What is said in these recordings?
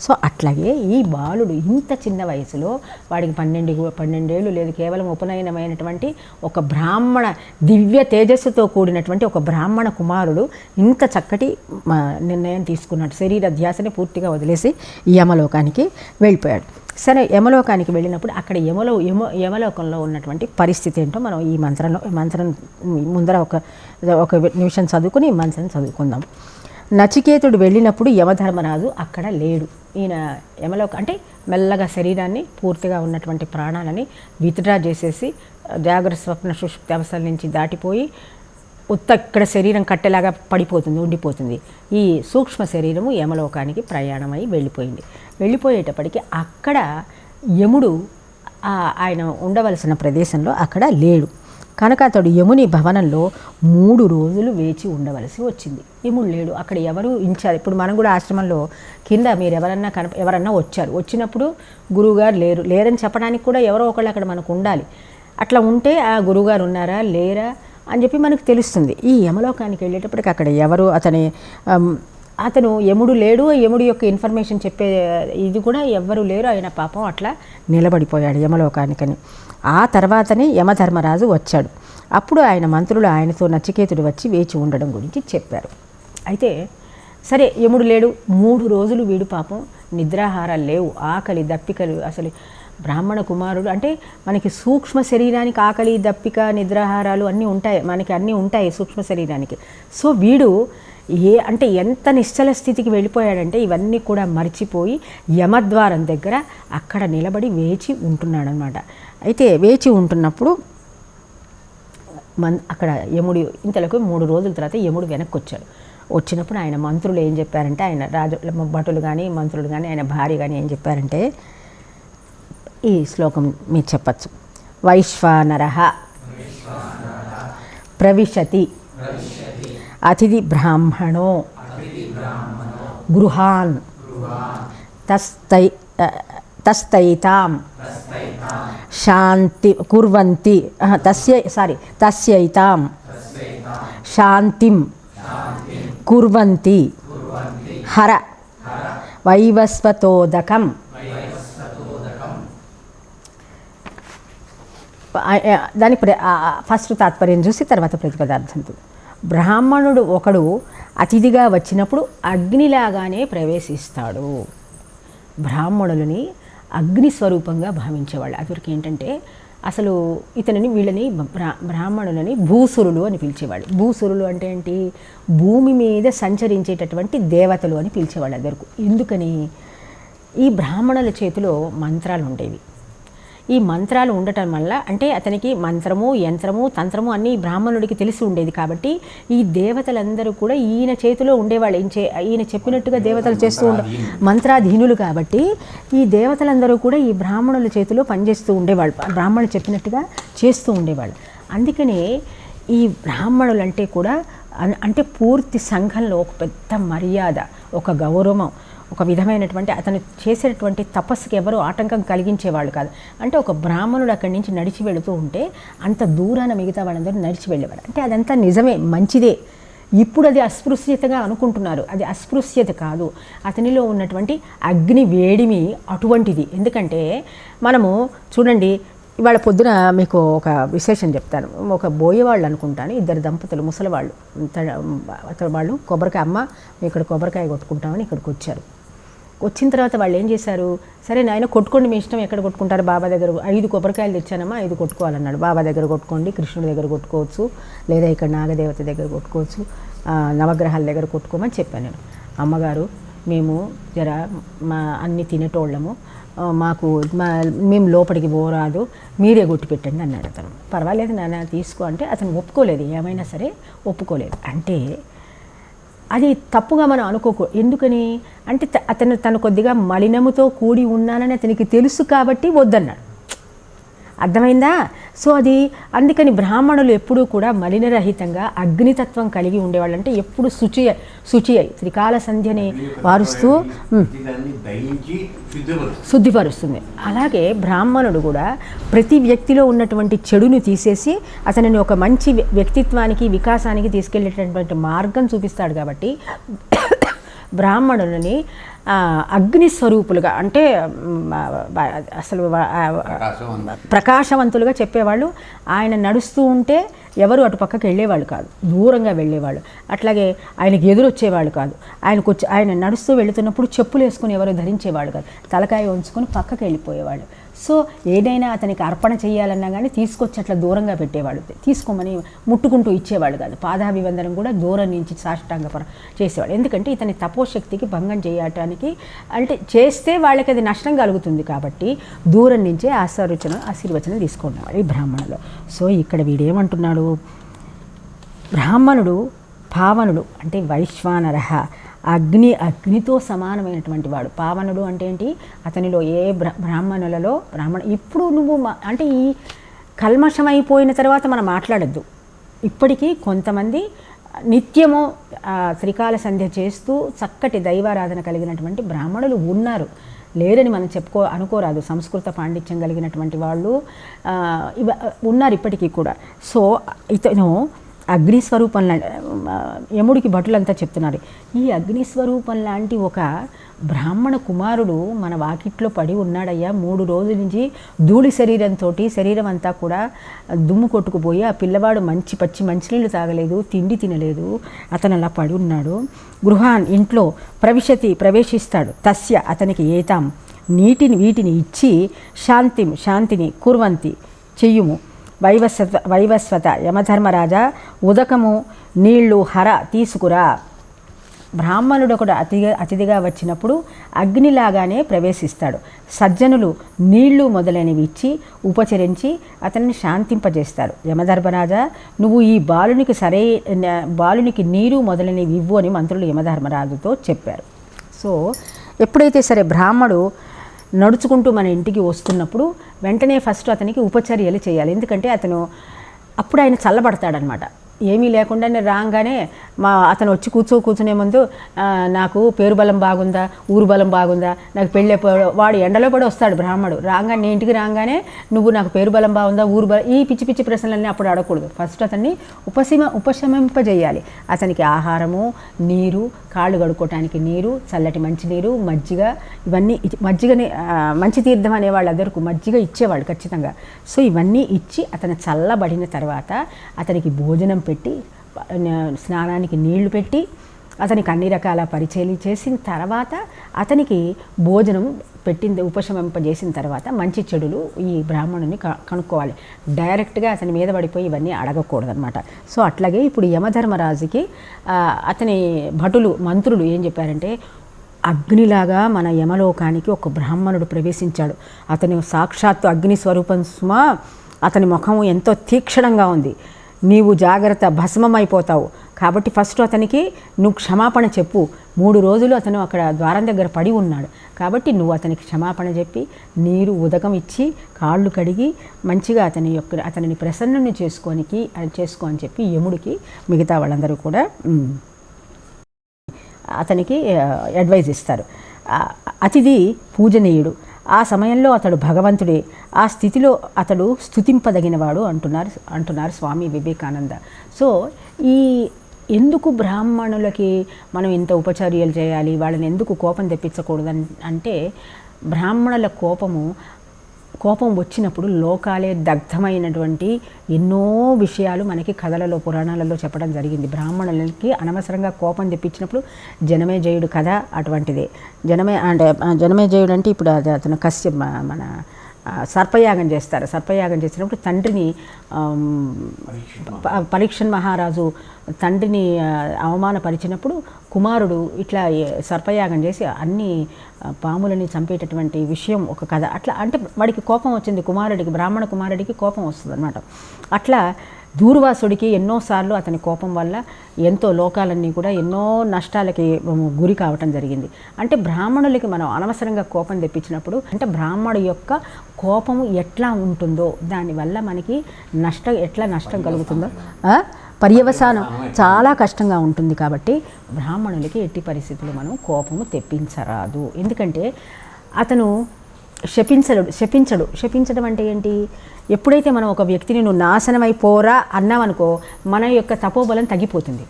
So అట్లాగే ఈ బాలుడు ఇంత చిన్న వయసులో వాడికి పన్నెండు పన్నెండేళ్ళు లేదు కేవలం ఉపనయనమైనటువంటి ఒక బ్రాహ్మణ దివ్య తేజస్సుతో కూడినటువంటి ఒక బ్రాహ్మణ కుమారుడు ఇంత చక్కటి నిర్ణయం తీసుకున్నాడు. శరీర ధ్యాసని పూర్తిగా వదిలేసి ఈ యమలోకానికి వెళ్ళిపోయాడు. సరే యమలోకానికి వెళ్ళినప్పుడు అక్కడ యమలో యమ యమలోకంలో ఉన్నటువంటి పరిస్థితి ఏంటో మనం ఈ మంత్రంలో ఈ మంత్రం ముందర ఒక ఒక నిమిషం చదువుకుని ఈ మంత్రం చదువుకుందాం. నచికేతుడు వెళ్ళినప్పుడు యమధర్మరాజు అక్కడ లేడు. ఈయన యమలోక అంటే మెల్లగా శరీరాన్ని పూర్తిగా ఉన్నటువంటి ప్రాణాలని విత్డ్రా చేసేసి జాగ్రత్త స్వప్న సుషుప్తి అవస్థల నుంచి దాటిపోయి ఉత్త ఇక్కడ శరీరం కట్టెలాగా పడిపోతుంది ఉండిపోతుంది. ఈ సూక్ష్మ శరీరము యమలోకానికి ప్రయాణమై వెళ్ళిపోయింది. వెళ్ళిపోయేటప్పటికి అక్కడ యముడు ఆయన ఉండవలసిన ప్రదేశంలో అక్కడ లేడు. కనుక అతడు యముని భవనంలో మూడు రోజులు వేచి ఉండవలసి వచ్చింది. యముడు లేడు. అక్కడ ఎవరు ఇన్ఛార్జ్ ఇప్పుడు మనం కూడా ఆశ్రమంలో కింద మీరు ఎవరన్నా కనప ఎవరన్నా వచ్చారు. వచ్చినప్పుడు గురువుగారు లేరు. లేరని చెప్పడానికి కూడా ఎవరో ఒకళ్ళు అక్కడ మనకు ఉండాలి. అట్లా ఉంటే ఆ గురువుగారు ఉన్నారా? లేరా? అని చెప్పి మనకు తెలుస్తుంది. ఈ యమలోకానికి వెళ్ళేటప్పటికి అక్కడ ఎవరు? అతని అతను యముడు లేడు యముడు యొక్క ఇన్ఫర్మేషన్ చెప్పే ఇది కూడా ఎవ్వరు లేరు ఆయన పాపం అట్లా నిలబడిపోయాడు యమలోకానికని. ఆ తర్వాతనే యమధర్మరాజు వచ్చాడు. అప్పుడు ఆయన మంత్రులు ఆయనతో నచికేతుడు వచ్చి వేచి ఉండడం గురించి చెప్పారు. అయితే సరే యముడు లేడు మూడు రోజులు వీడు పాపం నిద్రాహారాలు లేవు ఆకలి దప్పికలు అసలు బ్రాహ్మణ కుమారుడు అంటే మనకి సూక్ష్మ శరీరానికి ఆకలి దప్పిక నిద్రాహారాలు అన్నీ ఉంటాయి మనకి అన్నీ ఉంటాయి సూక్ష్మ శరీరానికి. సో వీడు ఏ అంటే ఎంత నిశ్చల స్థితికి వెళ్ళిపోయాడంటే ఇవన్నీ కూడా మర్చిపోయి యమద్వారం దగ్గర అక్కడ నిలబడి వేచి ఉంటున్నాడనమాట. అయితే వేచి ఉంటున్నప్పుడు మన్ అక్కడ యముడు ఇంతలకు మూడు రోజుల తర్వాత యముడు వెనక్కి వచ్చాడు వచ్చినప్పుడు ఆయన మంత్రులు ఏం చెప్పారంటే ఆయన రాజు భటులు కానీ మంత్రులు కానీ ఆయన భార్య కానీ ఏం చెప్పారంటే ఈ శ్లోకం మీరు చెప్పచ్చు. వైశ్వానర. ప్రవిశతి. అతిథి బ్రాహ్మణో. గృహాన్. తస్తై తస్తైతాం శాంతి కుర్వంతి తస్య సారీ తస్యైతాం శాంతిం. కుర్వంతి. హర. వైవస్వతోదకం. దాని ఫస్ట్ తాత్పర్యం చూసి తర్వాత ప్రతిపదార్థం బ్రాహ్మణుడు ఒకడు అతిథిగా వచ్చినప్పుడు అగ్నిలాగానే ప్రవేశిస్తాడు. బ్రాహ్మణులని అగ్ని స్వరూపంగా భావించేవాళ్ళు. అదివరకు ఏంటంటే అసలు ఇతనిని వీళ్ళని బ్రా బ్రాహ్మణులని భూసురులు అని పిలిచేవాళ్ళు. భూసురులు అంటే ఏంటి? భూమి మీద సంచరించేటటువంటి దేవతలు అని పిలిచేవాళ్ళు అదివరకు. ఎందుకని? ఈ బ్రాహ్మణుల చేతిలో మంత్రాలు ఉండేవి. ఈ మంత్రాలు ఉండటం వల్ల అంటే అతనికి మంత్రము యంత్రము తంత్రము అన్నీ బ్రాహ్మణుడికి తెలిసి ఉండేది కాబట్టి ఈ దేవతలందరూ కూడా ఈయన చేతిలో ఉండేవాళ్ళు. ఈయన చే ఈయన చెప్పినట్టుగా దేవతలు చేస్తూ ఉండే మంత్రాధీనులు. కాబట్టి ఈ దేవతలందరూ కూడా ఈ బ్రాహ్మణుల చేతిలో పనిచేస్తూ ఉండేవాళ్ళు. బ్రాహ్మణులు చెప్పినట్టుగా చేస్తూ ఉండేవాళ్ళు. అందుకనే ఈ బ్రాహ్మణులు అంటే కూడా అంటే పూర్తి సంఘంలో ఒక పెద్ద మర్యాద ఒక గౌరవం ఒక విధమైనటువంటి అతను చేసేటటువంటి తపస్సుకి ఎవరు ఆటంకం కలిగించేవాళ్ళు కాదు. అంటే ఒక బ్రాహ్మణుడు అక్కడి నుంచి నడిచి వెళుతూ ఉంటే అంత దూరాన మిగతా వాళ్ళందరూ నడిచి వెళ్ళేవారు. అంటే అదంతా నిజమే మంచిదే. ఇప్పుడు అది అస్పృశ్యతగా అనుకుంటున్నారు. అది అస్పృశ్యత కాదు. అతనిలో ఉన్నటువంటి అగ్ని వేడిమి అటువంటిది. ఎందుకంటే మనము చూడండి ఇవాళ పొద్దున మీకు ఒక విశేషం చెప్తాను. ఒక బోయేవాళ్ళు అనుకుంటాను ఇద్దరు దంపతులు ముసలివాళ్ళు. త- వాళ్ళు కొబ్బరికాయ అమ్మ మేము ఇక్కడ కొబ్బరికాయ కొట్టుకుంటామని ఇక్కడికి వచ్చారు. వచ్చిన తర్వాత వాళ్ళు ఏం చేశారు? సరే నాయన కొట్టుకోండి మీ ఇష్టం ఎక్కడ కొట్టుకుంటారు? బాబా దగ్గర ఐదు కొబ్బరికాయలు తెచ్చానమ్మా ఐదు కొట్టుకోవాలన్నాడు. బాబా దగ్గర కొట్టుకోండి కృష్ణుడి దగ్గర కొట్టుకోవచ్చు లేదా ఇక్కడ నాగదేవత దగ్గర కొట్టుకోవచ్చు నవగ్రహాల దగ్గర కొట్టుకోమని చెప్పాను నేను. అమ్మగారు మేము జర మా అన్ని తినేటోళ్ళము. మాకు మా మేము లోపలికి పోరాదు మీరే కొట్టి పెట్టండి అన్నాడు అతను. పర్వాలేదు నాన్న తీసుకో అంటే అతను ఒప్పుకోలేదు. ఏమైనా సరే ఒప్పుకోలేదు. అంటే అది తప్పుగా మనం అనుకోకు ఎందుకని? అంటే త- అతను తను కొద్దిగా మలినముతో కూడి ఉన్నానని అతనికి తెలుసు కాబట్టి వద్దన్నాడు. అర్థమైందా? సో అది అందుకని బ్రాహ్మణులు ఎప్పుడూ కూడా మలినరహితంగా అగ్నితత్వం కలిగి ఉండేవాళ్ళు అంటే ఎప్పుడు శుచి శుచి అయి త్రికాల సంధ్యని వారుస్తూ శుద్ధిపరుస్తుంది. అలాగే బ్రాహ్మణుడు కూడా ప్రతి వ్యక్తిలో ఉన్నటువంటి చెడుని తీసేసి అతనిని ఒక మంచి వ్య- వ్యక్తిత్వానికి వికాసానికి తీసుకెళ్ళేటటువంటి మార్గం చూపిస్తాడు కాబట్టి బ్రాహ్మణులని అగ్ని స్వరూపులుగా అంటే అసలు. ప్రకాశవంతులుగా చెప్పేవాళ్ళు. ఆయన నడుస్తూ ఉంటే ఎవరు అటు పక్కకి వెళ్ళేవాళ్ళు కాదు. దూరంగా వెళ్ళేవాళ్ళు. అట్లాగే ఆయనకి ఎదురొచ్చేవాళ్ళు కాదు. ఆయనకు వచ్చి ఆయన నడుస్తూ వెళుతున్నప్పుడు చెప్పులు వేసుకుని ఎవరు ధరించేవాళ్ళు కాదు. తలకాయ ఉంచుకొని పక్కకి వెళ్ళిపోయేవాళ్ళు. సో ఏదైనా అతనికి అర్పణ చేయాలన్నా కానీ తీసుకొచ్చి అట్లా దూరంగా పెట్టేవాడు తీసుకోమని ముట్టుకుంటూ ఇచ్చేవాడు కాదు. పాదాభివందనం కూడా దూరం నుంచి సాష్టాంగపరం చేసేవాడు ఎందుకంటే ఇతని తపోశక్తికి భంగం చేయటానికి అంటే చేస్తే వాళ్ళకి అది నష్టం కలుగుతుంది కాబట్టి దూరం నుంచే ఆశీర్వచనం ఆశీర్వచనం తీసుకునేవాడు ఈ బ్రాహ్మణులు. సో ఇక్కడ వీడేమంటున్నాడు? బ్రాహ్మణుడు పావనుడు అంటే వైశ్వానరహ. అగ్ని అగ్నితో సమానమైనటువంటి వాడు. పావనుడు అంటే ఏంటి? అతనిలో ఏ బ్రాహ్మణులలో బ్రాహ్మణ ఇప్పుడు నువ్వు అంటే ఈ కల్మషం అయిపోయిన తర్వాత మనం మాట్లాడద్దు. ఇప్పటికీ కొంతమంది నిత్యము త్రికాల సంధ్య చేస్తూ చక్కటి దైవారాధన కలిగినటువంటి బ్రాహ్మణులు ఉన్నారు. లేరని మనం చెప్పుకో అనుకోరాదు. సంస్కృత పాండిత్యం కలిగినటువంటి వాళ్ళు ఇవ ఉన్నారు ఇప్పటికీ కూడా. సో ఇతను అగ్నిస్వరూపం లాంటి యముడికి భటులంతా చెప్తున్నారు. ఈ అగ్నిస్వరూపం లాంటి ఒక బ్రాహ్మణ కుమారుడు మన వాకిట్లో పడి ఉన్నాడయ్యా. మూడు రోజుల నుంచి ధూళి శరీరంతో శరీరం అంతా కూడా దుమ్ము కొట్టుకుపోయి ఆ పిల్లవాడు మంచి పచ్చి మంచినీళ్ళు తాగలేదు తిండి తినలేదు. అతను అలా పడి ఉన్నాడు. గృహాన్ ఇంట్లో ప్రవిశతి ప్రవేశిస్తాడు. తస్య అతనికి ఏతాం. నీటిని వీటిని ఇచ్చి శాంతిం శాంతిని కుర్వంతి చెయ్యుము. వైవస్వత వైవస్వత యమధర్మరాజా ఉదకము నీళ్ళు హర తీసుకురా. బ్రాహ్మణుడు ఒకడు అతిగా అతిథిగా వచ్చినప్పుడు అగ్నిలాగానే ప్రవేశిస్తాడు. సజ్జనులు నీళ్ళు మొదలైనవి ఇచ్చి ఉపచరించి అతన్ని శాంతింపజేస్తారు. యమధర్మరాజా నువ్వు ఈ బాలునికి సరైన బాలునికి నీరు మొదలైనవి ఇవ్వు అని మంత్రులు యమధర్మరాజుతో చెప్పారు. సో ఎప్పుడైతే సరే బ్రాహ్మడు నడుచుకుంటూ మన ఇంటికి వస్తున్నప్పుడు వెంటనే ఫస్ట్ అతనికి ఉపచర్యలు చేయాలి. ఎందుకంటే అతను అప్పుడు ఆయన చల్లబడతాడనమాట ఏమీ లేకుండా నేను రాగానే మా అతను వచ్చి కూర్చో కూర్చునే ముందు నాకు పేరు బలం బాగుందా? ఊరు బలం బాగుందా? నాకు పెళ్ళి వాడు ఎండలో కూడా వస్తాడు బ్రాహ్మడు. రాగానే ఇంటికి రాగానే నువ్వు నాకు పేరు బలం బాగుందా? ఊరు బలం ఈ పిచ్చి పిచ్చి ప్రశ్నలన్నీ అప్పుడు అడగకూడదు. ఫస్ట్ అతన్ని ఉపశమ ఉపశమింపజేయాలి. అతనికి ఆహారము నీరు కాళ్ళు కడుక్కోవటానికి నీరు చల్లటి మంచినీరు మజ్జిగ ఇవన్నీ మజ్జిగనే మజ్జిగని మంచి తీర్థం అనే వాళ్ళందరికీ మజ్జిగ ఇచ్చేవాళ్ళు ఖచ్చితంగా. సో ఇవన్నీ ఇచ్చి అతను చల్లబడిన తర్వాత అతనికి భోజనం పెట్టి స్నానానికి నీళ్ళు పెట్టి అతనికి అన్ని రకాల పరిచయలు చేసిన తర్వాత అతనికి భోజనం పెట్టింది ఉపశమింపజేసిన తర్వాత మంచి చెడులు ఈ బ్రాహ్మణుని క- కనుక్కోవాలి. డైరెక్ట్గా అతని మీద పడిపోయి ఇవన్నీ అడగకూడదనమాట సో అట్లాగే ఇప్పుడు యమధర్మరాజుకి అతని భటులు మంత్రులు ఏం చెప్పారంటే అగ్నిలాగా మన యమలోకానికి ఒక బ్రాహ్మణుడు ప్రవేశించాడు. అతని సాక్షాత్తు అగ్ని స్వరూపం సుమా అతని ముఖం ఎంతో తీక్షణంగా ఉంది. నీవు జాగ్రత్త భస్మమైపోతావు. కాబట్టి ఫస్ట్ అతనికి నువ్వు క్షమాపణ చెప్పు. మూడు రోజులు అతను అక్కడ ద్వారం దగ్గర పడి ఉన్నాడు. కాబట్టి నువ్వు అతనికి క్షమాపణ చెప్పి నీరు ఉదకం ఇచ్చి కాళ్ళు కడిగి మంచిగా అతని యొక్క అతనిని ప్రసన్నుని చేసుకోనికి చేసుకో అని చెప్పి యముడికి మిగతా వాళ్ళందరూ కూడా అతనికి అడ్వైజ్ ఇస్తారు. అతిథి పూజనీయుడు. ఆ సమయంలో అతడు భగవంతుడే. ఆ స్థితిలో అతడు స్థుతింపదగినవాడు అంటున్నారు అంటున్నారు స్వామి వివేకానంద. సో ఈ ఎందుకు బ్రాహ్మణులకి మనం ఇంత ఉపచర్యలు చేయాలి? వాళ్ళని ఎందుకు కోపం తెప్పించకూడదు అంటే బ్రాహ్మణుల కోపము కోపం వచ్చినప్పుడు లోకాలే దగ్ధమైనటువంటి ఎన్నో విషయాలు మనకి కథలలో పురాణాలలో చెప్పడం జరిగింది. బ్రాహ్మణులకి అనవసరంగా కోపం తెప్పించినప్పుడు జనమే జయుడు కథ అటువంటిదే. జనమే అంటే జనమే జయుడు అంటే ఇప్పుడు అది అతను కశ్యప మన సర్పయాగం చేస్తారు. సర్పయాగం చేసినప్పుడు తండ్రిని పరీక్షన్ మహారాజు తండ్రిని అవమానపరిచినప్పుడు కుమారుడు ఇట్లా సర్పయాగం చేసి అన్ని పాములని చంపేటటువంటి విషయం ఒక కథ. అట్లా అంటే వాడికి కోపం వచ్చింది కుమారుడికి బ్రాహ్మణ కుమారుడికి కోపం వస్తుంది అనమాట అట్లా దూర్వాసుడికి ఎన్నోసార్లు అతని కోపం వల్ల ఎంతో లోకాలన్నీ కూడా ఎన్నో నష్టాలకి గురి కావటం జరిగింది. అంటే బ్రాహ్మణులకి మనం అనవసరంగా కోపం తెప్పించినప్పుడు అంటే బ్రాహ్మణు యొక్క కోపము ఎట్లా ఉంటుందో దానివల్ల మనకి నష్టం ఎట్లా నష్టం కలుగుతుందో పర్యవసానం చాలా కష్టంగా ఉంటుంది కాబట్టి బ్రాహ్మణులకి ఎట్టి పరిస్థితులు మనం కోపము తెప్పించరాదు. ఎందుకంటే అతను శపించడు శపించడు. శపించడం అంటే ఏంటి? ఎప్పుడైతే మనం ఒక వ్యక్తిని నువ్వు నాశనమైపోరా అన్నామనుకో మన యొక్క తపోబలం తగ్గిపోతుంది.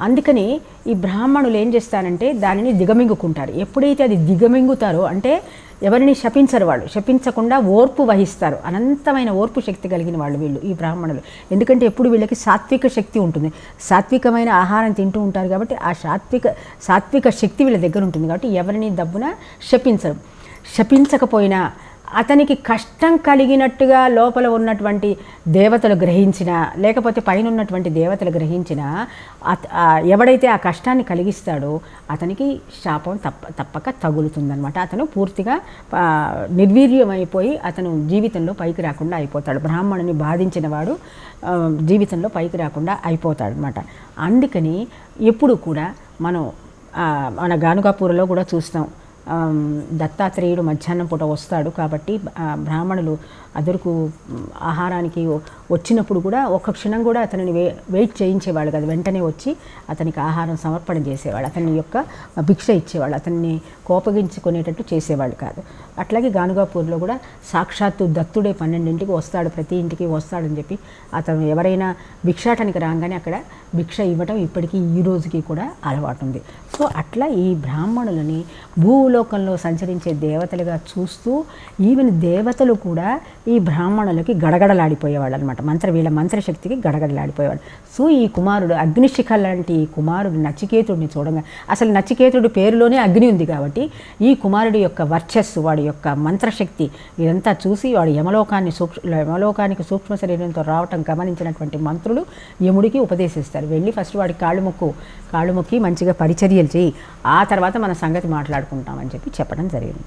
అందుకని ఈ బ్రాహ్మణులు ఏం చేస్తారంటే దానిని దిగమింగుకుంటారు. ఎప్పుడైతే అది దిగమింగుతారో అంటే ఎవరిని శపించరు వాళ్ళు. శపించకుండా ఓర్పు వహిస్తారు. అనంతమైన ఓర్పు శక్తి కలిగిన వాళ్ళు వీళ్ళు ఈ బ్రాహ్మణులు. ఎందుకంటే ఎప్పుడు వీళ్ళకి సాత్విక శక్తి ఉంటుంది. సాత్వికమైన ఆహారం తింటూ ఉంటారు కాబట్టి ఆ సాత్విక సాత్విక శక్తి వీళ్ళ దగ్గర ఉంటుంది కాబట్టి ఎవరిని దబ్బున శపించరు. శపించకపోయినా అతనికి కష్టం కలిగినట్టుగా లోపల ఉన్నటువంటి దేవతలు గ్రహించిన లేకపోతే పైన ఉన్నటువంటి దేవతలు గ్రహించిన అత- ఎవడైతే ఆ కష్టాన్ని కలిగిస్తాడో అతనికి శాపం తప్ప తప్పక తగులుతుందనమాట అతను పూర్తిగా నిర్వీర్యమైపోయి అతను జీవితంలో పైకి రాకుండా అయిపోతాడు. బ్రాహ్మణుని బాధించిన వాడు జీవితంలో పైకి రాకుండా అయిపోతాడు అనమాట అందుకని ఎప్పుడు కూడా మనం మన గానుగాపూర్లో కూడా చూస్తాం. దత్తాత్రేయుడు మధ్యాహ్నం పూట వస్తాడు కాబట్టి బ్రాహ్మణులు అదురుకు ఆహారానికి వచ్చినప్పుడు కూడా ఒక్క క్షణం కూడా అతనిని వే వెయిట్ చేయించేవాళ్ళు కదా. వెంటనే వచ్చి అతనికి ఆహారం సమర్పణ చేసేవాళ్ళు. అతని యొక్క భిక్ష ఇచ్చేవాళ్ళు. అతన్ని కోపగించుకునేటట్టు చేసేవాళ్ళు కాదు. అట్లాగే గానుగాపూర్లో కూడా సాక్షాత్తు దత్తుడే పన్నెండింటికి వస్తాడు ప్రతి ఇంటికి వస్తాడని చెప్పి అతను ఎవరైనా భిక్షాటనికి రాగానే అక్కడ భిక్ష ఇవ్వటం ఇప్పటికీ ఈ రోజుకి కూడా అలవాటు ఉంది. సో అట్లా ఈ బ్రాహ్మణులని భూలోకంలో సంచరించే దేవతలుగా చూస్తూ ఈవెన్ దేవతలు కూడా ఈ బ్రాహ్మణులకి గడగడలాడిపోయేవాడు అనమాట మంత్ర వీళ్ళ మంత్రశక్తికి గడగడలాడిపోయేవాడు సో ఈ కుమారుడు అగ్నిశిఖ లాంటి ఈ కుమారుడు నచికేతుడిని చూడంగా అసలు నచికేతుడి పేరులోనే అగ్ని ఉంది కాబట్టి ఈ కుమారుడి యొక్క వర్చస్సు వాడి యొక్క మంత్రశక్తి ఇదంతా చూసి వాడు యమలోకాన్ని సూక్ష్మ యమలోకానికి సూక్ష్మ శరీరంతో రావటం గమనించినటువంటి మంత్రులు యముడికి ఉపదేశిస్తారు. వెళ్ళి ఫస్ట్ వాడి కాళ్ళు ముక్కు కాళ్ళు ముక్కి మంచిగా పరిచర్యలు చేయి. ఆ తర్వాత మన సంగతి అని చెప్పి చెప్పడం జరిగింది.